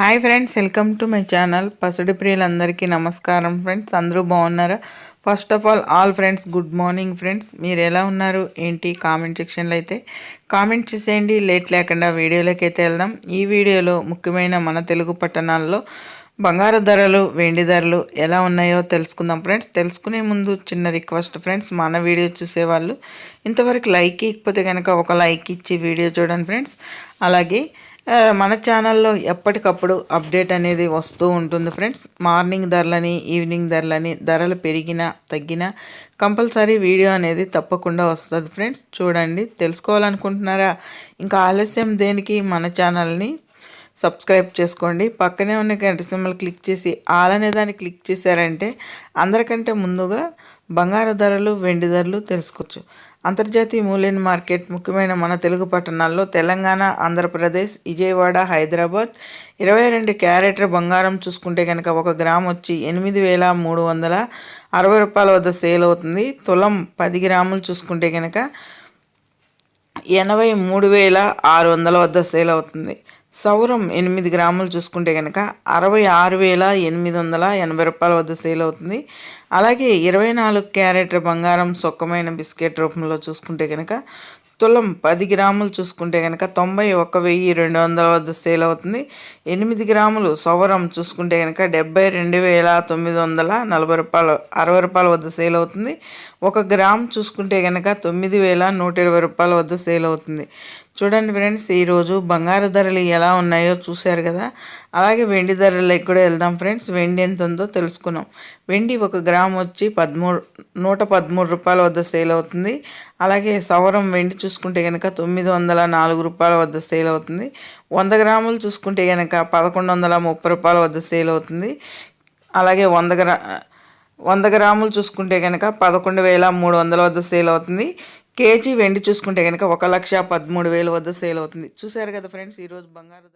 Hi friends welcome to my channel. పసుడి ప్రియులందరికీ నమస్కారం friends. అందరూ బాగున్నారా? First of all all friends good morning friends. మీరు ఎలా ఉన్నారు? ఏంటి? కామెంట్ సెక్షన్లో అయితే కామెంట్ చేసేయండి. లేట్ లేకుండా వీడియోలోకి అయితే వెళ్దాం. ఈ వీడియోలో ముఖ్యమైన మన తెలుగు పట్టణాల్లో బంగారు ధరలు వెండి ధరలు ఎలా ఉన్నాయో తెలుసుకుందాం ఫ్రెండ్స్. తెలుసుకునే ముందు చిన్న రిక్వెస్ట్ ఫ్రెండ్స్ మన వీడియో చూసేవాళ్ళు ఇంతవరకు లైక్ ఇకపోతే కనుక ఒక లైక్ ఇచ్చి వీడియో చూడండి ఫ్రెండ్స్. అలాగే మన ఛానల్లో ఎప్పటికప్పుడు అప్డేట్ అనేది వస్తూ ఉంటుంది ఫ్రెండ్స్. మార్నింగ్ ధరలని ఈవినింగ్ ధరలని ధరలు పెరిగినా తగ్గినా కంపల్సరీ వీడియో అనేది తప్పకుండా వస్తుంది ఫ్రెండ్స్. చూడండి తెలుసుకోవాలనుకుంటున్నారా? ఇంకా ఆలస్యం దేనికి? మన ఛానల్ని సబ్స్క్రైబ్ చేసుకోండి. పక్కనే ఉన్న గంట సింబల్ క్లిక్ చేసి ఆల్ అనే దాన్ని క్లిక్ చేశారంటే అందరికంటే ముందుగా బంగారు ధరలు వెండి ధరలు తెలుసుకోవచ్చు. అంతర్జాతీయ మూల్యం మార్కెట్ ముఖ్యమైన మన తెలుగు పట్టణాల్లో తెలంగాణ ఆంధ్రప్రదేశ్ విజయవాడ హైదరాబాద్ ఇరవై రెండు క్యారెటర్ బంగారం చూసుకుంటే కనుక ఒక గ్రామ్ వచ్చి ఎనిమిది వేల మూడు వందల అరవై రూపాయల వద్ద సేల్ అవుతుంది. తులం పది గ్రాములు చూసుకుంటే కనుక ఎనభై మూడు వేల ఆరు వందల వద్ద సేల్ అవుతుంది. సౌరం ఎనిమిది గ్రాములు చూసుకుంటే కనుక అరవై ఆరు వేల ఎనిమిది వందల ఎనభై రూపాయల వద్ద సేల్ అవుతుంది. అలాగే ఇరవై నాలుగు క్యారెట్ బంగారం సొక్కమైన బిస్కెట్ రూపంలో చూసుకుంటే కనుక తులం పది గ్రాములు చూసుకుంటే కనుక తొంభై ఒక్క వెయ్యి రెండు వందల వద్ద సేల్ అవుతుంది. ఎనిమిది గ్రాములు సవరం చూసుకుంటే కనుక డెబ్బై రెండు వేల తొమ్మిది వందల నలభై రూపాయలు అరవై రూపాయల వద్ద సేల్ అవుతుంది. ఒక గ్రామ్ చూసుకుంటే కనుక తొమ్మిది వేల నూట ఇరవై రూపాయల వద్ద సేల్ అవుతుంది. చూడండి ఫ్రెండ్స్ ఈరోజు బంగారు ధరలు ఎలా ఉన్నాయో చూశారు కదా? అలాగే వెండి ధరలకు కూడా వెళ్దాం ఫ్రెండ్స్ వెండి ఎంత ఉందో తెలుసుకున్నాం. వెండి ఒక గ్రామ్ వచ్చి పదమూడు నూట పదమూడు రూపాయల వద్ద సేల్ అవుతుంది. అలాగే సవరం వెండి చూసుకుంటే కనుక తొమ్మిది వందల నాలుగు రూపాయల వద్ద సేల్ అవుతుంది. వంద గ్రాములు చూసుకుంటే కనుక పదకొండు వందల ముప్పై రూపాయల వద్ద సేల్ అవుతుంది. అలాగే వంద గ్రా వంద గ్రాములు చూసుకుంటే కనుక పదకొండు వేల మూడు వందల వద్ద సేల్ అవుతుంది. కేజీ వెండి చూసుకుంటే కనుక ఒక లక్ష పదమూడు వేల వద్ద సేల్ అవుతుంది. చూసారు కదా ఫ్రెండ్స్ ఈరోజు బంగారు